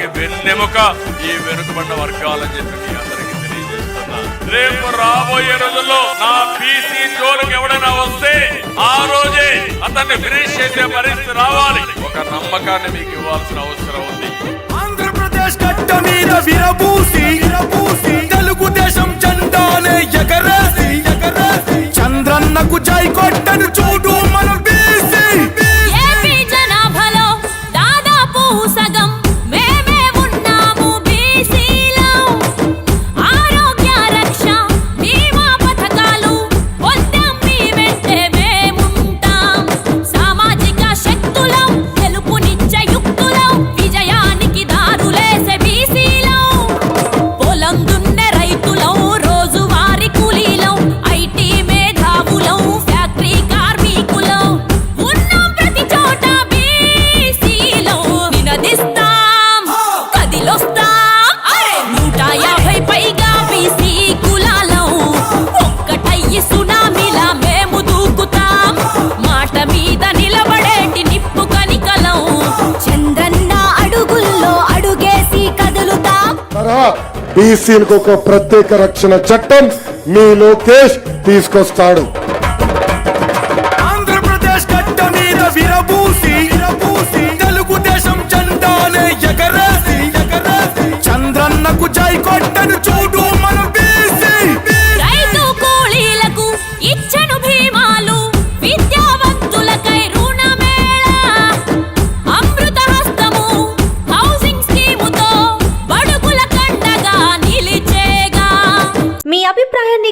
పార్టీకి వెన్నెముక ఈ వెనుకబడిన వర్గాలని చెప్పి మీ అందరికీ తెలియజేస్తున్నా. రేపు రాబోయే రోజుల్లో నా బీసీ జోలికి ఎవడైనా వస్తే ఆ రోజే అతన్ని ఫినిష్ చేసే పరిస్థితి రావాలి. ఒక నమ్మకాన్ని మీకు ఇవ్వాల్సిన అవసరం ఉంది. ఆంధ్రప్రదేశ్ గడ్డ మీద విరబూసి విరబూసి తెలుగుదేశం జెండానే ఎగరేసి ఎగరేసి చంద్రన్నకు జై కొట్టను చూడు మన బీసీ. ఏపీ జనాభాలో దాదాపు సగం కదులుతాం బీసీలకు ఒక ప్రత్యేక రక్షణ చట్టం మీ లోకేష్ తీసుకొస్తాడు.